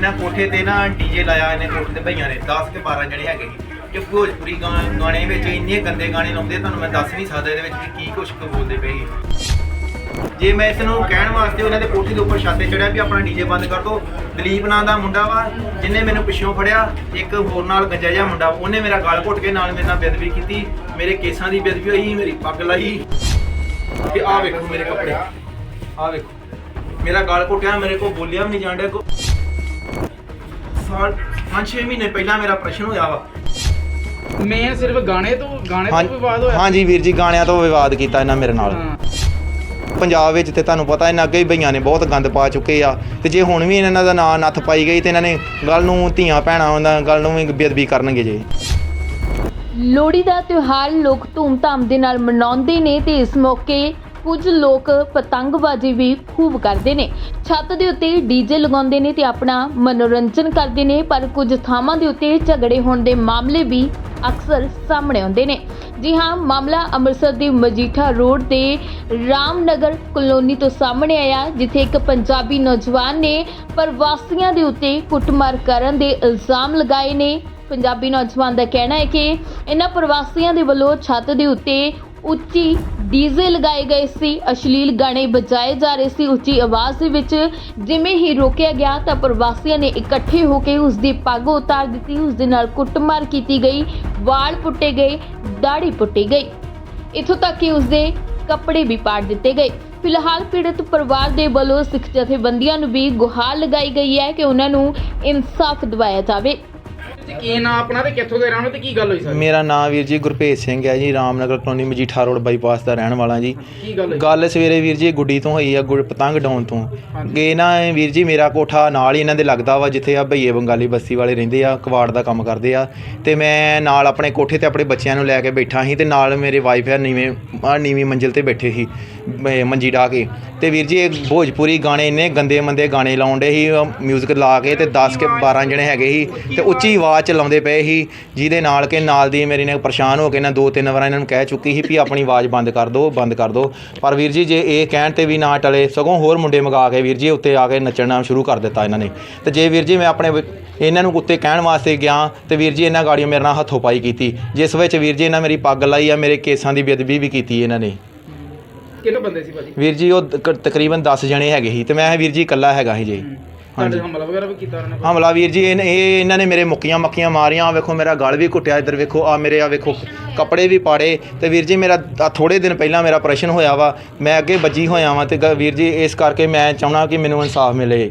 ਇਹਨਾਂ ਕੋਠੇ ਤੇ ਨਾ ਡੀਜੇ ਲਾਇਆ ਇਹਨੇ ਕੋਠੇ ਤੇ ਭਈਆਂ ਨੇ 10 ਕੇ 12 ਜਣੇ ਹੈਗੇ ਸੀ। ਕਿ ਭੋਜਪੁਰੀ ਗਾ- ਗਾਣੇ ਵਿੱਚ ਇੰਨੇ ਗੰਦੇ ਗਾਣੇ ਲਾਉਂਦੇ, ਤੁਹਾਨੂੰ ਮੈਂ ਦੱਸ ਨਹੀਂ ਸਕਦਾ ਇਹਦੇ ਵਿੱਚ ਕੀ ਕੁਛ ਬੋਲਦੇ ਪਏ ਜੇ ਮੈਂ ਇਸ ਨੂੰ ਕਹਿਣ ਵਾਸਤੇ ਉਹਨਾਂ ਦੇ ਕੋਠੀ ਦੇ ਉੱਪਰ ਛੱਤ ਚੜਿਆ ਵੀ ਆਪਣਾ ਡੀਜੇ ਬੰਦ ਕਰ ਦਿਓ ਦਲੀਪ ਨਾਂ ਦਾ ਮੁੰਡਾ ਵਾ, ਜਿਨੇ ਮੈਨੂੰ ਪਿੱਛੋਂ ਫੜਿਆ, ਇੱਕ ਹੋਰ ਨਾਲ ਗੱਜਾ ਜਿਹਾ ਮੁੰਡਾ, ਉਹਨੇ ਮੇਰਾ ਗਲ ਘੁੱਟ ਕੇ ਨਾਲ ਮੇਰੇ ਨਾਲ ਬੇਦਬੀ ਕੀਤੀ, ਮੇਰੇ ਕੇਸਾਂ ਦੀ ਬੇਦਬੀ ਹੋਈ, ਮੇਰੀ ਪੱਗ ਲਾਈ। ਤੇ ਆਹ ਵੇਖੋ ਮੇਰੇ ਕੱਪੜੇ, ਆਹ ਵੇਖੋ। ਮੇਰਾ ਗਲ ਘੁੱਟਿਆ, ਮੇਰੇ ਕੋਲ ਬੋਲਿਆ ਵੀ ਨਹੀਂ ਜਾਂਦਾ ਕੋ ਸਾਲ 5-6 ਮਹੀਨੇ ਪਹਿਲਾਂ ਮੇਰਾ ਪ੍ਰਸ਼ਨ ਹੋਇਆ ਵਾ। ਮੈਂ ਸਿਰਫ ਗਾਣੇ ਤੋਂ ਗਾਣੇ ਤੋਂ ਵਿਵਾਦ ਹੋਇਆ। ਹਾਂਜੀ ਵੀਰ ਜੀ ਗਾਣਿਆਂ ਤੋਂ ਵਿਵਾਦ ਕੀਤਾ ਇਹਨਾਂ ਮੇਰੇ ਨਾਲ। ਹਾਂ। ਪੰਜਾਬ ਵਿੱਚ ਤੇ ਤੁਹਾਨੂੰ ਪਤਾ ਇਹਨਾਂ ਅੱਗੇ ਹੀ ਭਈਆਂ ਨੇ ਬਹੁਤ ਗੰਦ ਪਾ ਚੁੱਕੇ ਆ। ਤੇ ਜੇ ਹੁਣ ਵੀ ਇਹਨਾਂ ਦਾ ਨਾਂ ਨੱਥ ਪਾਈ ਗਈ ਤੇ ਇਹਨਾਂ ਨੇ ਗੱਲ ਨੂੰ ਧੀਆਂ ਭੈਣਾਂ ਉਹਨਾਂ ਗੱਲ ਨੂੰ ਵੀ ਬੇਅਦਬੀ ਕਰਨਗੇ ਜੇ। ਲੋਹੜੀ ਦਾ ਤਿਉਹਾਰ ਲੋਕ ਧੂਮਧਾਮ ਦੇ ਨਾਲ ਮਨਾਉਂਦੇ ਨੇ ਤੇ ਇਸ ਮੌਕੇ ਕੁਝ ਲੋਕ ਪਤੰਗਬਾਜ਼ੀ ਵੀ ਖੂਬ ਕਰਦੇ ਨੇ। ਛੱਤ ਦੇ ਉੱਤੇ ਡੀਜੇ ਲਗਾਉਂਦੇ ਨੇ ਤੇ ਆਪਣਾ ਮਨੋਰੰਜਨ ਕਰਦੇ ਨੇ, ਪਰ ਕੁਝ ਥਾਵਾਂ ਦੇ ਉੱਤੇ ਝਗੜੇ ਹੋਣ ਦੇ ਮਾਮਲੇ ਵੀ ਅਕਸਰ ਸਾਹਮਣੇ ਆਉਂਦੇ ਨੇ। ਜੀ ਹਾਂ, ਮਾਮਲਾ ਅੰਮ੍ਰਿਤਸਰ ਦੀ ਮਜੀਠਾ ਰੋਡ ਤੇ ਰਾਮਨਗਰ ਕਲੋਨੀ ਤੋਂ ਸਾਹਮਣੇ ਆਇਆ, ਜਿੱਥੇ ਇੱਕ ਪੰਜਾਬੀ ਨੌਜਵਾਨ ਨੇ ਪ੍ਰਵਾਸੀਆਂ ਦੇ ਉੱਤੇ ਕੁੱਟਮਾਰ ਕਰਨ ਦੇ ਇਲਜ਼ਾਮ ਲਗਾਏ ਨੇ। ਪੰਜਾਬੀ ਨੌਜਵਾਨ ਦਾ ਕਹਿਣਾ ਹੈ ਕਿ ਇਹਨਾਂ ਪ੍ਰਵਾਸੀਆਂ ਦੇ ਵੱਲੋਂ ਛੱਤ ਦੇ ਉੱਤੇ ਉੱਚੀ ਡੀਜ਼ੇ ਲਗਾਏ ਗਏ ਸੀ, ਅਸ਼ਲੀਲ ਗਾਣੇ ਵਜਾਏ ਜਾ ਰਹੇ ਸੀ, ਉੱਚੀ ਆਵਾਜ਼ ਦੇ ਵਿੱਚ ਜਿਵੇਂ ਹੀ ਰੋਕਿਆ ਗਿਆ ਤਾਂ ਪ੍ਰਵਾਸੀਆਂ ਨੇ ਇਕੱਠੇ ਹੋ ਕੇ ਉਸ ਦੀ ਪੱਗ ਉਤਾਰ ਦਿੱਤੀ, ਉਸ ਦੇ ਨਾਲ ਕੁੱਟਮਾਰ ਕੀਤੀ ਗਈ, ਵਾਲ ਪੁੱਟੇ ਗਏ ਦਾੜੀ ਪੁੱਟੀ ਗਈ। ਇੱਥੋਂ ਤੱਕ ਕਿ ਉਸ ਦੇ ਕੱਪੜੇ ਵੀ ਪਾੜ ਦਿੱਤੇ ਗਏ। ਫਿਲਹਾਲ ਪੀੜਤ ਪਰਿਵਾਰ ਦੇ ਵੱਲੋਂ ਸਿੱਖ ਜਥੇਬੰਦੀਆਂ ਨੂੰ ਵੀ ਗੁਹਾਰ ਲਗਾਈ ਗਈ ਹੈ ਕਿ ਉਹਨਾਂ ਨੂੰ ਇਨਸਾਫ ਦਿਵਾਇਆ ਜਾਵੇ। ਤੇ ਕੀ ਨਾਂ ਆਪਣਾ ਤੇ ਕਿੱਥੋਂ ਦੇ ਰਹਿਣ ਵਾਲੇ ਤੇ ਕੀ ਗੱਲ ਹੋਈ ਸਰ? ਮੇਰਾ ਨਾਮ ਵੀਰ ਜੀ ਗੁਰਭੇਜ ਸਿੰਘ ਹੈ ਜੀ Ramnagar colony Majitha road bypass ਦਾ ਰਹਿਣ ਵਾਲਾ ਜੀ। ਕੀ ਗੱਲ ਹੋਈ? ਗੱਲ ਸਵੇਰੇ ਵੀਰ ਜੀ ਗੁੱਡੀ ਤੋਂ ਹੋਈ ਆ ਗੁੜ ਪਤੰਗ ਡਾਉਣ ਤੋਂ। ਗਏ ਨਾ ਇਹ ਵੀਰ ਜੀ ਮੇਰਾ ਕੋਠਾ ਨਾਲ ਹੀ ਇਹਨਾਂ ਦੇ ਲੱਗਦਾ ਵਾ ਜਿੱਥੇ ਆ ਭਈਏ ਬੰਗਾਲੀ ਬਸਤੀ ਵਾਲੇ ਰਹਿੰਦੇ ਆ ਕਵਾੜ ਦਾ ਕੰਮ ਕਰਦੇ ਆ। ਤੇ ਮੈਂ ਨਾਲ ਆਪਣੇ ਕੋਠੇ ਤੇ ਆਪਣੇ ਬੱਚਿਆਂ ਨੂੰ ਲੈ ਕੇ ਬੈਠਾ ਸੀ ਤੇ ਨਾਲ ਮੇਰੇ ਵਾਈਫ ਆ ਨੀਵੇਂ ਆ ਨੀਵੀਂ ਮੰਜ਼ਿਲ ਤੇ ਬੈਠੇ ਸੀ। ਮੰਜੀ ਢਾ ਕੇ। ਤੇ ਵੀਰ ਜੀ, ਇਹ ਭੋਜਪੁਰੀ ਗਾਣੇ ਇੰਨੇ ਗੰਦੇ ਮੰਦੇ ਗਾਣੇ ਲਾਉਂਦੇ ਸੀ ਮਿਊਜ਼ਿਕ ਲਾ ਕੇ ਤੇ 10 ਕੇ 12 ਜਣੇ ਹੈਗੇ ਸੀ ਤੇ ਉੱਚੀ ਆਵਾਜ਼ ਚ ਲਾਉਂਦੇ ਪਏ ਸੀ, ਜਿਹਦੇ ਨਾਲ ਕਿ ਨਾਲ ਦੀ ਮੇਰੀ ਨੇ ਪਰੇਸ਼ਾਨ ਹੋ ਕੇ ਨਾ ਦੋ ਤਿੰਨ ਵਾਰ ਇਹਨਾਂ ਨੂੰ ਕਹਿ ਚੁੱਕੀ ਸੀ ਵੀ ਆਪਣੀ ਆਵਾਜ਼ ਬੰਦ ਕਰ ਦਿਓ ਬੰਦ ਕਰ ਦਿਓ ਪਰ ਵੀਰ ਜੀ, ਜੇ ਇਹ ਕਹਿਣ ਤੇ ਵੀ ਨਾ ਟਲੇ, ਸਗੋਂ ਹੋਰ ਮੁੰਡੇ ਮੰਗਾ ਕੇ ਵੀਰ ਜੀ ਉੱਤੇ ਆ ਕੇ ਨੱਚਣਾ ਸ਼ੁਰੂ ਕਰ ਦਿੱਤਾ ਇਹਨਾਂ ਨੇ। ਤੇ ਜੇ ਵੀਰ ਜੀ, ਮੈਂ ਆਪਣੇ ਇਹਨਾਂ ਨੂੰ ਉੱਤੇ ਕਹਿਣ ਵਾਸਤੇ ਗਿਆ, ਤੇ ਵੀਰ ਜੀ, ਇਹਨਾਂ ਗਾੜੀਆਂ ਮੇਰੇ ਨਾਲ ਹੱਥੋਂ ਪਾਈ ਕੀਤੀ। ਜਿਸ ਵਿੱਚ ਵੀਰ ਜੀ, ਇਹਨਾਂ ਮੇਰੀ ਪੱਗ ਲਾਈ ਆ, ਮੇਰੇ ਕੇਸਾਂ ਦੀ ਬੇਅਦਬੀ ਵੀ ਕੀਤੀ ਇਹਨਾਂ ਨੇ। ਕਿੰਨੇ ਬੰਦੇ ਸੀ ਭਾਜੀ? ਵੀਰ ਜੀ ਉਹ ਤਕ- ਤਕਰੀਬਨ 10 ਜਣੇ ਹੈਗੇ ਸੀ ਤੇ ਮੈਂ ਵੀਰ ਜੀ ਇਕੱਲਾ ਹੈਗਾ ਸੀ ਜੀ। ਤੁਹਾਡੇ ਹਮਲਾ ਵਗੈਰਾ ਵੀ ਕੀਤਾ ਉਹਨਾਂ ਨੇ? ਹਮਲਾ ਵੀਰ ਜੀ ਇਹ ਇਹ ਇਹਨਾਂ ਨੇ ਮੇਰੇ ਮੁੱਕੀਆਂ ਮੱਕੀਆਂ ਮਾਰੀਆਂ ਆਹ ਵੇਖੋ ਮੇਰਾ ਗਲ ਵੀ ਘੁੱਟਿਆ ਇੱਧਰ ਵੇਖੋ ਆ ਮੇਰੇ ਆ ਵੇਖੋ ਕੱਪੜੇ ਵੀ ਪਾੜੇ। ਤੇ ਵੀਰ ਜੀ ਮੇਰਾ ਆਹ ਥੋੜੇ ਦਿਨ ਪਹਿਲਾਂ ਮੇਰਾ ਆਪਰੇਸ਼ਨ ਹੋਇਆ ਵਾ ਮੈਂ ਅੱਗੇ ਵੱਜੀ ਹੋਇਆ ਵਾਂ ਤੇ ਗ- ਵੀਰ ਜੀ ਇਸ ਕਰਕੇ ਮੈਂ ਚਾਹਣਾ ਕਿ ਮੈਨੂੰ ਇਨਸਾਫ ਮਿਲੇ।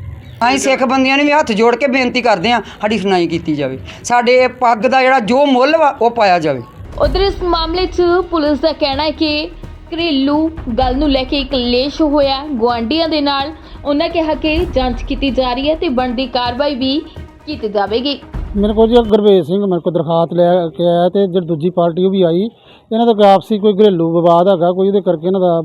ਅਸੀਂ ਸਿੱਖ ਬੰਦਿਆਂ ਨੇ ਵੀ ਹੱਥ ਜੋੜ ਕੇ ਬੇਨਤੀ ਕਰਦੇ ਹਾਂ ਸਾਡੀ ਸੁਣਾਈ ਕੀਤੀ ਜਾਵੇ। ਸਾਡੇ ਇਹ ਪੱਗ ਦਾ ਜਿਹੜਾ ਜੋ ਮੁੱਲ ਵਾ ਉਹ ਪਾਇਆ ਜਾਵੇ। ਉਧਰ ਇਸ ਮਾਮਲੇ 'ਚ ਪੁਲਿਸ ਦਾ ਕਹਿਣਾ ਹੈ ਕਿ ਘਰੇਲੂ ਗੱਲ ਨੂੰ ਲੈ ਕੇ ਕਲੇਸ਼ ਹੋਇਆ। ਗੁਆਂਢੀਆਂ ਦੇ ਨਾਲ ਉਹਨਾਂ ਕਿਹਾ ਕਿ ਜਾਂਚ ਕੀਤੀ ਜਾ ਰਹੀ ਹੈ ਤੇ ਬਣਦੀ ਕਾਰਵਾਈ ਵੀ ਕੀਤੀ ਜਾਵੇਗੀ। ਮੇਰੇ ਕੋਲ ਜੀ ਗੁਰਵੇਜ ਸਿੰਘ ਮੇਰੇ ਕੋਲ ਦਰਖਾਸਤ ਲੈ ਕੇ ਆਇਆ ਤੇ ਜਿਹੜੀ ਦੂਜੀ ਪਾਰਟੀ ਉਹ ਵੀ ਆਈ। ਇਹਨਾਂ ਦਾ ਕੋਈ ਆਪਸੀ ਕੋਈ ਘਰੇਲੂ ਵਿਵਾਦ ਹੈਗਾ ਕੋਈ ਉਹਦੇ ਕਰਕੇ ਇਹਨਾਂ ਦਾ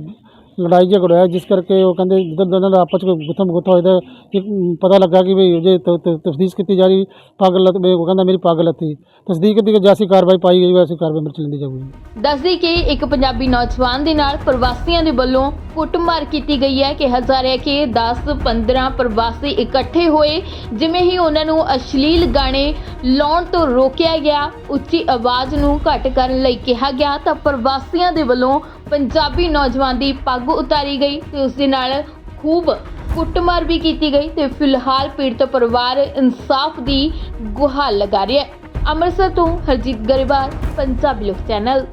ਲੜਾਈ ਝਗੜਾ ਹੋਇਆ, ਜਿਸ ਕਰਕੇ ਉਹ ਕਹਿੰਦੇ ਜਦੋਂ ਦੋਨਾਂ ਦਾ ਆਪਸ ਵਿੱਚ ਗੁੱਥਮ ਗੁੱਥਾ ਹੋਇਆ ਤਾਂ ਕਿ ਪਤਾ ਲੱਗਾ ਕਿ ਵੀ ਜੇ ਤਫਤੀਸ਼ ਕੀਤੀ ਜਾ ਰਹੀ ਪੱਗ ਉਹ ਕਹਿੰਦਾ ਮੇਰੀ ਪੱਗ ਲੱਤੀ ਤਸਦੀਕ ਦੀ ਜੈਸੀ ਕਾਰਵਾਈ ਪਾਈ ਗਈ ਵੈਸੀ ਕਾਰਵਾਈ ਮੇਰੇ 'ਚ ਜਾਊਗੀ। ਦੱਸਦੀ ਕਿ ਇੱਕ ਪੰਜਾਬੀ ਨੌਜਵਾਨ ਦੇ ਨਾਲ ਪ੍ਰਵਾਸੀਆਂ ਦੇ ਵੱਲੋਂ ਕੁੱਟਮਾਰ ਕੀਤੀ ਗਈ ਹੈ। ਕਿ ਹਜ਼ਾਰੇ ਕਿ 10-15 ਪ੍ਰਵਾਸੀ ਇਕੱਠੇ ਹੋਏ, ਜਿਵੇਂ ਹੀ ਉਹਨਾਂ ਨੂੰ ਅਸ਼ਲੀਲ ਗਾਣੇ ਲਾਉਣ ਤੋਂ ਰੋਕਿਆ ਗਿਆ, ਉੱਚੀ ਆਵਾਜ਼ ਨੂੰ ਘੱਟ ਕਰਨ ਲਈ ਕਿਹਾ ਗਿਆ, ਤਾਂ ਪ੍ਰਵਾਸੀਆਂ ਦੇ ਵੱਲੋਂ ਪੰਜਾਬੀ ਨੌਜਵਾਨ ਦੀ ਪੱਗ ਉਤਾਰੀ ਗਈ ਤੇ ਉਸ ਦੇ ਨਾਲ ਖੂਬ ਕੁੱਟਮਾਰ ਵੀ ਕੀਤੀ ਗਈ ਤੇ ਫਿਲਹਾਲ ਪੀੜਤ ਪਰਿਵਾਰ ਇਨਸਾਫ ਦੀ ਗੁਹਾਰ ਲਗਾ ਰਿਹਾ ਹੈ। ਅੰਮ੍ਰਿਤਸਰ ਤੋਂ ਹਰਜੀਤ ਗਰੇਵਾਲ, ਪੰਜਾਬੀ ਲੋਕ ਚੈਨਲ।